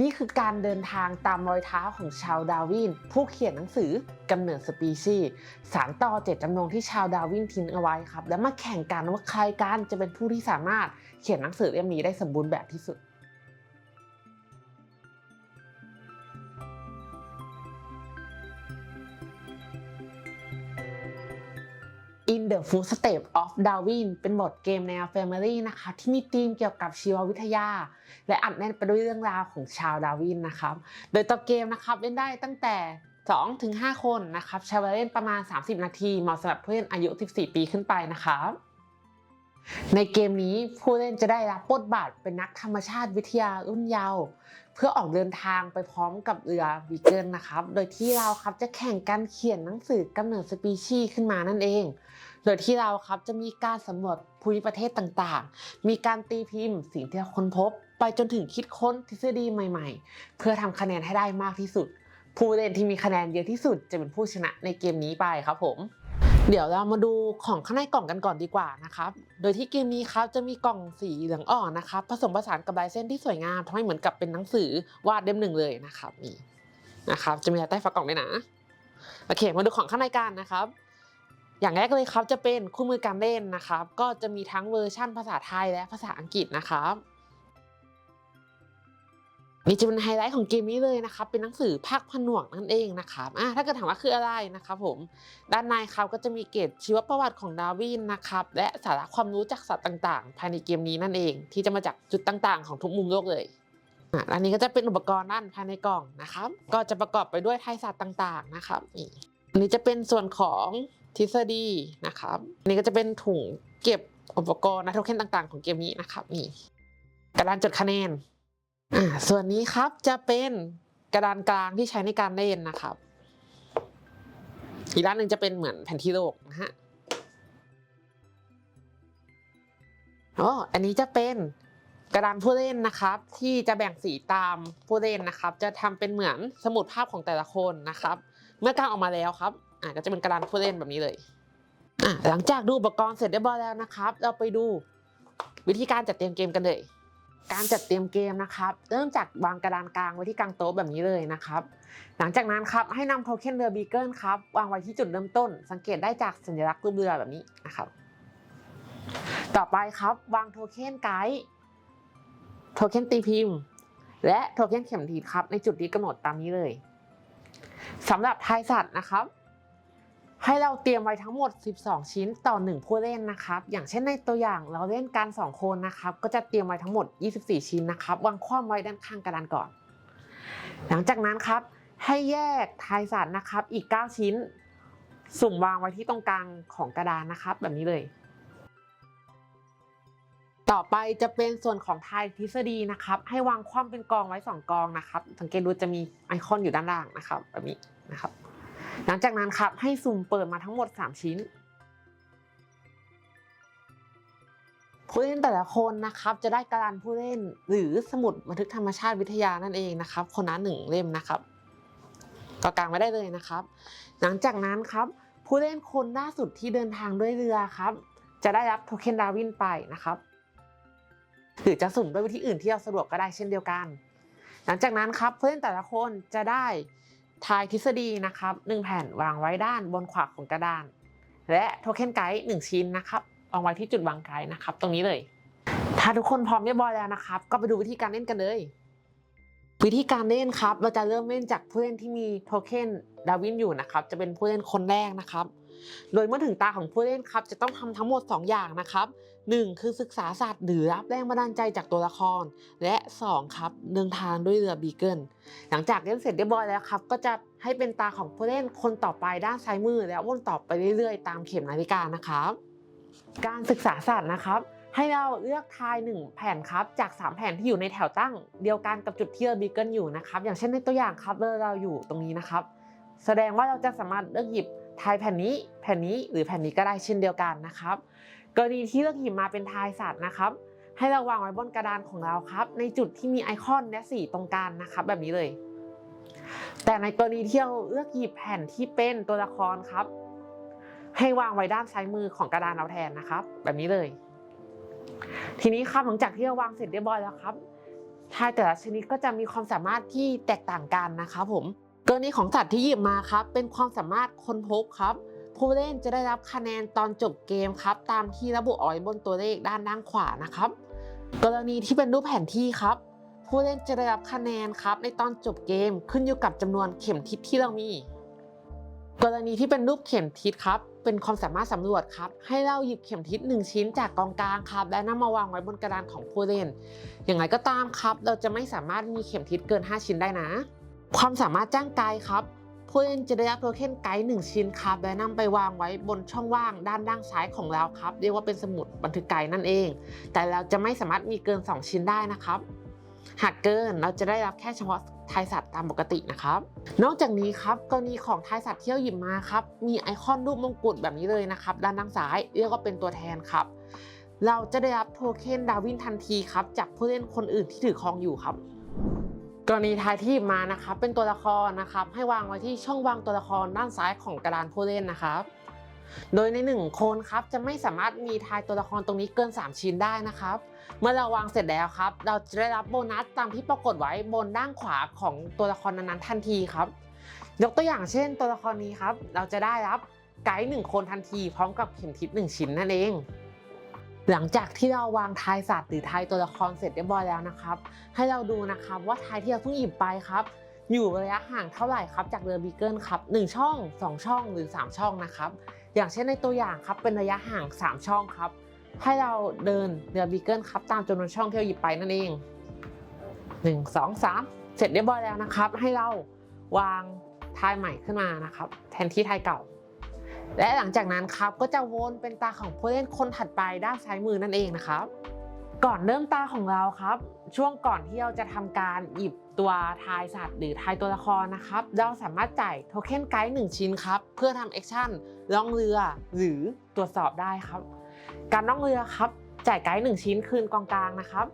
นี่คือการเดินทางตามรอยเท้าของชาวดาวิน ผู้เขียนหนังสือกำเนิดสปีชีส์สารต่อเจตจำนงที่ชาวดาวินทิ้งเอาไว้ครับ แล้วมาแข่งกันว่าใครกันจะเป็นผู้ที่สามารถเขียนหนังสือเล่มนี้ได้สมบูรณ์แบบที่สุด In the Footsteps of Darwin เป็นบทเกมแนว Family นะคะ ที่มีธีมเกี่ยวกับชีววิทยา และอัดแน่นไปด้วยเรื่องราวของชาวดาวินนะครับโดยตัวเกมนะครับเล่นได้ตั้งแต่2ถึง5คนนะครับใช้เวลาเล่นประมาณ 30 นาทีเหมาะสำหรับผู้เล่นอายุ 14 ปีขึ้นไปนะครับ ในเกมนี้ผู้เล่นจะได้รับบทบาทเป็นนักธรรมชาติวิทยารุ่นเยาว์เพื่อออกเดินทางไปพร้อมกับเรือวีเกิลนะครับ โดยที่เราครับจะแข่งกันเขียนหนังสือกำเนิดสปีชีส์ขึ้นมานั่นเอง โดยที่เราครับจะมีการสำรวจภูมิประเทศต่างๆ มีการตีพิมพ์สิ่งที่ค้นพบ ไปจนถึงคิดค้นทฤษฎีใหม่ๆ เพื่อทำคะแนนให้ได้มากที่สุด ผู้เล่นที่มีคะแนนเยอะที่สุดจะเป็นผู้ชนะในเกมนี้ไปครับผม เดี๋ยวเรามาดูของข้างในกล่องกันก่อนดีกว่านะครับ โดยที่เกมนี้ครับจะมีกล่องสีเหลืองอ่อนนะครับผสมผสานกับลายเส้นที่สวยงามทำให้เหมือนกับเป็นหนังสือวาดเล่มหนึ่งเลยนะครับนี่นะครับ จะมีลายใต้ฝากล่องด้วยนะโอเค มาดูของข้างในกันนะครับ อย่างแรกเลยครับจะเป็นคู่มือการเล่นนะครับ ก็จะมีทั้งเวอร์ชั่นภาษาไทยและภาษาอังกฤษนะครับ นี่จะเป็นไฮไลท์ของเกมนี้เลยนะครับ เป็นหนังสือภาคผนวกนั่นเองนะครับอะถ้าเกิดถามว่าคืออะไรนะครับผม ด้านในครับก็จะมีเกรดชีวประวัติของดาวินนะครับ และสาระความรู้จากสัตว์ต่างๆ ภายในเกมนี้นั่นเอง ที่จะมาจากจุดต่างๆ ของทุกมุมโลกเลยอะอันนี้ก็จะเป็นอุปกรณ์ด้านภายในกล่องนะครับ ก็จะประกอบไปด้วยไทยศาสตร์ต่างๆ นะครับนี่อันนี้จะเป็นส่วนของทฤษฎีนะครับ อันนี้ก็จะเป็นถุงเก็บอุปกรณ์นะโทเค็นต่าง ๆ ของเกมนี้นะครับนี่กระดานจดคะแนน อ่าส่วนนี้ครับจะเป็นกระดานกลางที่ใช้ในการเล่นนะครับ อีกด้านหนึ่งจะเป็นเหมือนแผ่นที่โลกนะฮะอ๋ออันนี้จะเป็นกระดานผู้เล่นนะครับ ที่จะแบ่งสีตามผู้เล่นนะครับ จะทำเป็นเหมือนสมุดภาพของแต่ละคนนะครับ เมื่อกางออกมาแล้วครับอ่าก็จะเป็นกระดานผู้เล่นแบบนี้เลยอ่าหลังจากดูอุปกรณ์เสร็จเรียบร้อยแล้วนะครับ เราไปดูวิธีการจัดเตรียมเกมกันเลย การจัดเตรียมเกมนะครับเริ่มจากวางกระดานกลางไว้ที่กลางโต๊ะแบบนี้เลยนะครับ หลังจากนั้นครับให้นำโทเค็นเรือบีเกิลครับวางไว้ที่จุดเริ่มต้น สังเกตได้จากสัญลักษณ์รูปเรือแบบนี้นะครับ ต่อไปครับวางโทเค็นไกด์โทเค็นตีพิมพ์ และโทเค็นเข็มทิศครับในจุดที่กำหนดตามนี้เลยสำหรับทายสัตว์นะครับ ให้เราเตรียมไว้ทั้งหมด 12 ชิ้นต่อ 1 ผู้เล่นนะครับ อย่างเช่นในตัวอย่างเราเล่นกัน2คนนะครับ ก็จะเตรียมไว้ทั้งหมด 24 ชิ้นนะครับ วางคว่ำไว้ด้านข้างกระดานก่อน หลังจากนั้นครับ ให้แยกทายสัตว์นะครับ อีก 9 ชิ้น สุ่มวางไว้ที่ตรงกลางของกระดานนะครับ แบบนี้เลย ต่อไปจะเป็นส่วนของทายทฤษฎีนะครับ ให้วางคว่ำเป็นกองไว้ 2 กองนะครับ สังเกตดูจะมีไอคอนอยู่ด้านล่างนะครับ แบบนี้นะครับ หลังจากนั้นครับให้สุ่มเปิดมาทั้งหมด 3 ชิ้นผู้เล่นแต่ละคนนะครับจะได้การะดานผู้เล่นหรือสมุดบันทึกธรรมชาติวิทยานั่นเองนะครับ คนละหนึ่งเล่มนะครับ ก็กางไว้ได้เลยนะครับ หลังจากนั้นครับผู้เล่นคนล่าสุดที่เดินทางด้วยเรือครับ จะได้รับโทเค็นดาวินไปนะครับหรือจะสุ่มด้วยวิธีอื่นที่เราสะดวกก็ได้เช่นเดียวกัน หลังจากนั้นครับผู้เล่นแต่ละคนจะได้ ทายทฤษฎีนะครับหนึ่งแผ่นวางไว้ด้านบนขวาของกระดาน และโทเค็นไกด์หนึ่งชิ้นนะครับวางไว้ที่จุดวางไกด์นะครับ ตรงนี้เลย ถ้าทุกคนพร้อมเรียบร้อยแล้วนะครับ ก็ไปดูวิธีการเล่นกันเลย วิธีการเล่นครับ เราจะเริ่มเล่นจากผู้เล่นที่มีโทเค็นดาวินอยู่นะครับ จะเป็นผู้เล่นคนแรกนะครับ โดยเมื่อถึงตาของผู้เล่นครับ จะต้องทำทั้งหมด 2 อย่างนะครับ 1. คือศึกษาศาสตร์หรือรับแรงบันดาลใจจากตัวละคร และ 2. ครับเดินทางด้วยเรือบีเกิลหลังจากเล่นเสร็จเรียบร้อยแล้วครับ ก็จะให้เป็นตาของผู้เล่นคนต่อไปด้านซ้ายมือ และววนต่อไปเรื่อยๆ ตามเข็มนาฬิกานะครับ การศึกษาศาสตร์นะครับให้เราเลือกทาย 1 แผ่นครับจาก 3 แผ่นที่อยู่ในแถวตั้ง เดียวกันกับจุดที่เราบีเกิลอยู่นะครับ อย่างเช่นในตัวอย่างครับเราอยู่ตรงนี้นะครับ แสดงว่าเราจะสามารถเลือกหยิบ ทายแผ่นนี้แผ่นนี้หรือแผ่นนี้ก็ได้เช่นเดียวกันนะครับ กรณีที่เลือกหยิบมาเป็นทายสัตว์นะครับ ให้เราวางไว้บนกระดานของเราครับ ในจุดที่มีไอคอนและสีตรงกลางนะครับ แบบนี้เลย แต่ในกรณีที่เราเลือกหยิบแผ่นที่เป็นตัวละครครับ ให้วางไว้ด้านซ้ายมือของกระดานเราแทนนะครับ แบบนี้เลย ทีนี้ครับหลังจากที่เราวางเสร็จเรียบร้อยแล้วครับทายแต่ละชนิดก็จะมีความสามารถที่แตกต่างกันนะครับผม กรณีของสัตว์ที่หยิบมาครับ เป็นความสามารถค้นพบครับ ผู้เล่นจะได้รับคะแนนตอนจบเกมครับ ตามที่ระบุเอาไว้บนตัวเลขด้านด้านขวานะครับ กรณีที่เป็นรูปแผนที่ครับ ผู้เล่นจะได้รับคะแนนครับ ในตอนจบเกมขึ้นอยู่กับจำนวนเข็มทิศที่เรามี กรณีที่เป็นรูปเข็มทิศครับ เป็นความสามารถสำรวจครับ ให้เราหยิบเข็มทิศ1ชิ้นจากกองกลางครับ และนำมาวางไว้บนกระดานของผู้เล่น อย่างไรก็ตามครับ เราจะไม่สามารถมีเข็มทิศเกิน 5 ชิ้นได้นะ ความสามารถจ้างไกด์ครับผู้เล่นจะได้รับโทเค็นไกด์1ชิ้นครับและนำไปวางไว้บนช่องว่างด้านด้านซ้ายของเราครับ เรียกว่าเป็นสมุดบันทึกไกด์นั่นเอง แต่เราจะไม่สามารถมีเกิน 2 ชิ้นได้นะครับ หากเกินเราจะได้รับแค่เฉพาะทายสัตว์ตามปกตินะครับ นอกจากนี้ครับกรณีของทายสัตว์เที่เราหยิบมาครับมีไอคอนรูปมงกุฎแบบนี้เลยนะครับ ด้านด้านซ้ายเรียกว่าเป็นตัวแทนครับ เราจะได้รับโทเค็นดาวินทันทีครับจากผู้เล่นคนอื่นที่ถือครองอยู่ครับ กรณีทายที่มานะครับเป็นตัวละครนะครับให้วางไว้ที่ช่องวางตัวละครด้านซ้ายของกระดานผู้เล่นนะครับ โดยในหนึ่งคนครับจะไม่สามารถมีทายตัวละครตรงนี้เกิน 3 ชิ้นได้นะครับ เมื่อเราวางเสร็จแล้วครับ เราจะได้รับโบนัสตามที่ปรากฏไว้บนด้านขวาของตัวละครนั้นๆทันทีครับ ยกตัวอย่างเช่น ตัวละครนี้ครับ เราจะได้รับไกด์หนึ่งคนทันทีพร้อมกับเข็มทิศหนึ่งชิ้นนั่นเอง หลังจากที่เราวางทายสัตว์หรือทายตัวละครเสร็จเรียบร้อยแล้วนะครับ ให้เราดูนะครับว่าทายที่เราเพิ่งหยิบไปครับ อยู่ระยะห่างเท่าไหร่ครับจากเรือบีเกิลครับหนึ่งช่อง 2 ช่องหรือ 3 ช่องนะครับ อย่างเช่นในตัวอย่างครับเป็นระยะห่าง 3 ช่องครับ ให้เราเดินเรือบีเกิลครับตามจำนวนช่องที่เราหยิบไปนั่นเอง 1 2 3 เสร็จเรียบร้อยแล้วนะครับ ให้เราวางทายใหม่ขึ้นมานะครับ แทนที่ทายเก่า และหลังจากนั้นครับก็จะวนเป็นตาของผู้เล่นคนถัดไปด้านซ้ายมือนั่นเองนะครับ ก่อนเริ่มตาของเราครับ ช่วงก่อนที่เราจะทำการหยิบตัวทายสัตว์หรือทายตัวละครนะครับ เราสามารถจ่ายโทเค็นไกด์หนึ่งชิ้นครับ เพื่อทำแอคชั่นล่องเรือหรือตรวจสอบได้ครับ การล่องเรือครับ จ่ายไกด์หนึ่งชิ้นคืนกองกลางนะครับ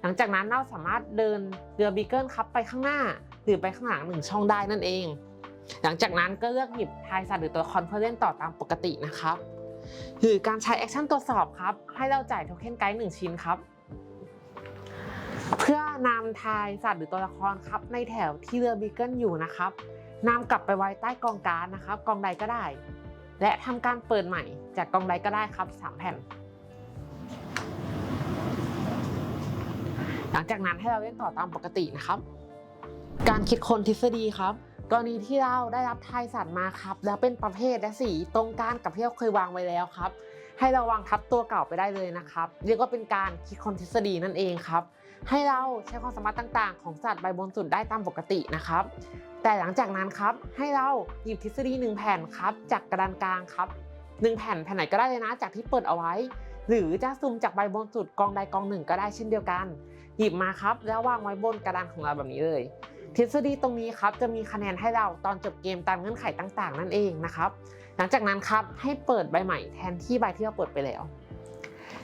หลังจากนั้นเราสามารถเดินเรือบีเกิลครับไปข้างหน้า หรือไปข้างหลังหนึ่งช่องได้นั่นเอง หลังจากนั้นก็เลือกหยิบทายสัตว์หรือตัวละครเพื่อเล่นต่อตามปกตินะครับหรือการใช้แอคชั่นตรวจสอบครับ ให้เราจ่ายโทเค็นไกด์หนึ่งชิ้นครับ เพื่อนำทายสัตว์หรือตัวละครครับ ในแถวที่เรือบีเกิลอยู่นะครับนำกลับไปไว้ใต้กองการนะครับ กองใดก็ได้ และทำการเปิดใหม่จากกองใดก็ได้ครับสามแผ่น หลังจากนั้นให้เราเล่นต่อตามปกตินะครับ การคิดค้นทฤษฎีครับ กรณีที่เราได้รับทายสัตว์มาครับ แล้วเป็นประเภทและสีตรงกันกับที่เราเคยวางไว้แล้วครับ ให้เราวางทับตัวเก่าไปได้เลยนะครับ เรียกว่าเป็นการคิดค้นทฤษฎีนั่นเองครับ ให้เราใช้ความสามารถต่างๆ ของสัตว์ใบบนสุดได้ตามปกตินะครับ แต่หลังจากนั้นครับให้เราหยิบทฤษฎีหนึ่งแผ่นครับ จากกระดานกลางครับหนึ่งแผ่นแผ่นไหนก็ได้เลยนะ จากที่เปิดเอาไว้ หรือจะซูมจากใบบนสุดกองใดกองหนึ่งก็ได้เช่นเดียวกัน หยิบมาครับ แล้ววางไว้บนกระดานของเราแบบนี้เลย ทฤษฎีตรงนี้ครับจะมีคะแนนให้เราตอนจบเกมตามเงื่อนไขต่าง ๆ นั่นเองนะครับ หลังจากนั้นครับให้เปิดใบใหม่แทนที่ใบที่เราเปิดไปแล้ว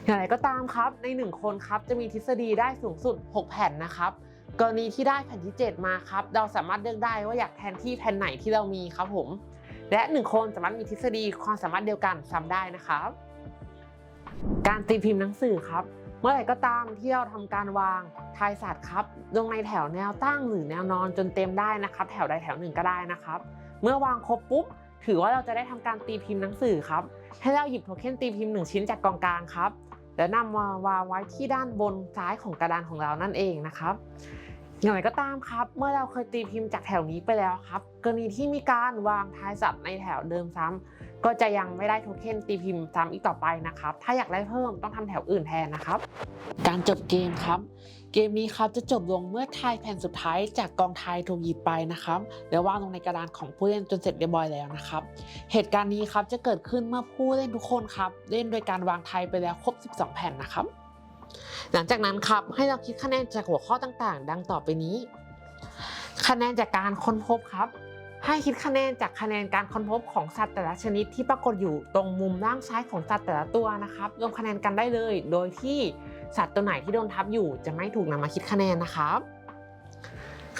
อย่างไรก็ตามครับใน 1 คนครับจะมีทฤษฎีได้สูงสุด 6 แผ่นนะครับกรณีที่ได้แผ่นที่ 7 มาครับเราสามารถเลือกได้ว่าอยากแทนที่แผ่นไหนที่เรามีครับผม และ 1 คนสามารถมีทฤษฎีความสามารถเดียวกันซ้ำได้นะครับ การตีพิมพ์หนังสือครับ เมื่อไหร่ก็ตามที่เราทำการวางทายศาสตว์ครับ ลงในแถวแนวตั้งหรือแนวนอนจนเต็มได้นะครับ แถวใดแถวหนึ่งก็ได้นะครับ เมื่อวางครบปุ๊บถือว่าเราจะได้ทำการตีพิมพ์หนังสือครับ ให้เราหยิบโทเค็นตีพิมพ์หนึ่งชิ้นจากกองกลางครับ แล้วนำมาวางไว้ที่ด้านบนซ้ายของกระดานของเรานั่นเองนะครับ อย่างไรก็ตามครับ เมื่อเราเคยตีพิมพ์จากแถวนี้ไปแล้วครับ กรณีที่มีการวางทายสัตว์ในแถวเดิมซ้ำ ก็จะยังไม่ได้โทเค็นตีพิมพ์ซ้ำอีกต่อไปนะครับ ถ้าอยากได้เพิ่มต้องทำแถวอื่นแทนนะครับ การจบเกมครับ เกมนี้ครับจะจบลงเมื่อทายแผ่นสุดท้ายจากกองทายถูกหยิบไปนะครับแล้ววางลงในกระดานของผู้เล่นจนเสร็จเรียบร้อยแล้วนะครับ เหตุการณ์นี้ครับจะเกิดขึ้นเมื่อผู้เล่นทุกคนครับเล่นโดยการวางทายไปแล้วครบ 12 แผ่นนะครับ หลังจากนั้นครับให้เราคิดคะแนนจากหัวข้อต่างๆ ดังต่อไปนี้ คะแนนจากการค้นพบครับ ให้คิดคะแนนจากคะแนนการค้นพบของสัตว์แต่ละชนิดที่ปรากฏอยู่ตรงมุมด้านซ้ายของสัตว์แต่ละตัวนะครับรวมคะแนนกันได้เลย โดยที่สัตว์ตัวไหนที่โดนทับอยู่ จะไม่ถูกนำมาคิดคะแนนนะครับ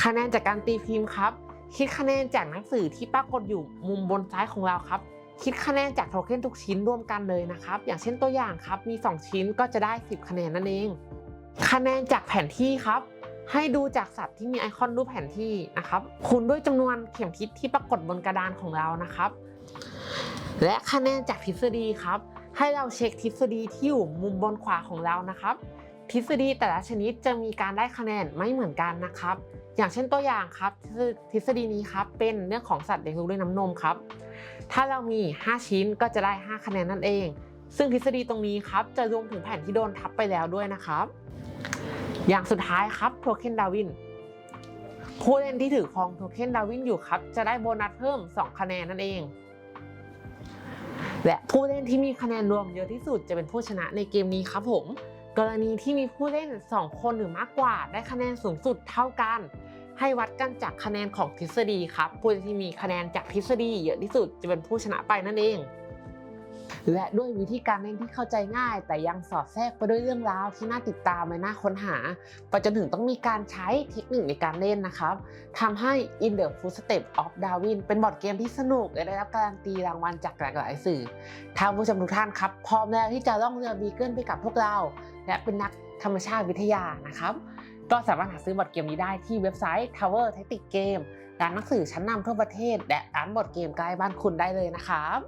คะแนนจากการตีพิมพ์ครับ คิดคะแนนจากหนังสือที่ปรากฏอยู่มุมบนซ้ายของเราครับ คิดคะแนนจากโทเค็นทุกชิ้นรวมกันเลยนะครับ อย่างเช่นตัวอย่างครับมี 2 ชิ้นก็จะได้ 10 คะแนนนั่นเอง คะแนนจากแผนที่ครับ ให้ดูจากสัตว์ที่มีไอคอนรูปแผนที่นะครับคูณด้วยจำนวนเข็มทิศที่ปรากฏบนกระดานของเรานะครับ และคะแนนจากทฤษฎีครับ ให้เราเช็คทฤษฎีที่อยู่มุมบนขวาของเรานะครับ ทฤษฎีแต่ละชนิดจะมีการได้คะแนนไม่เหมือนกันนะครับ อย่างเช่นตัวอย่างครับทฤษฎีนี้ครับเป็นเรื่องของสัตว์เลี้ยงลูกด้วยน้ำนมครับ ถ้าเรามี 5 ชิ้นก็จะได้ 5 คะแนนนั่นเอง ซึ่งทฤษฎีตรงนี้ครับจะรวมถึงแผ่นที่โดนทับไปแล้วด้วยนะครับ อย่างสุดท้ายครับโทเค็นดาวินผู้เล่นที่ถือครองโทเค็นดาวินอยู่ครับ จะได้โบนัสเพิ่ม 2 คะแนนนั่นเอง และผู้เล่นที่มีคะแนนรวมเยอะที่สุดจะเป็นผู้ชนะในเกมนี้ครับผม กรณีที่มีผู้เล่น 2 คนหรือมากกว่า ได้คะแนนสูงสุดเท่ากัน ให้วัดกันจากคะแนนของทฤษฎีครับ ผู้ที่มีคะแนนจากทฤษฎีเยอะที่สุดจะเป็นผู้ชนะไปนั่นเอง และด้วยวิธีการเล่นที่เข้าใจง่าย แต่ยังสอดแทรกไปด้วยเรื่องราวที่น่าติดตามและน่าค้นหาไปจนถึงต้องมีการใช้เทคนิคในการเล่นนะครับทำให้ In the Footsteps of Darwin เป็นบอร์ดเกมที่สนุกและได้รับการันตีรางวัลจากหลากหลายสื่อท่างผู้ชมทุกท่านครับพร้อมแล้วที่จะล่องเรือบีเกิลไปกับพวกเรา และเป็นนักธรรมชาติวิทยานะครับก็สามารถหาซื้อบอร์ดเกมนี้ได้ที่เว็บไซต์ Tower Tactics Game ร้านหนังสือชั้นนำทั่วประเทศ และร้านบอร์ดเกมใกล้บ้านคุณได้เลยนะครับ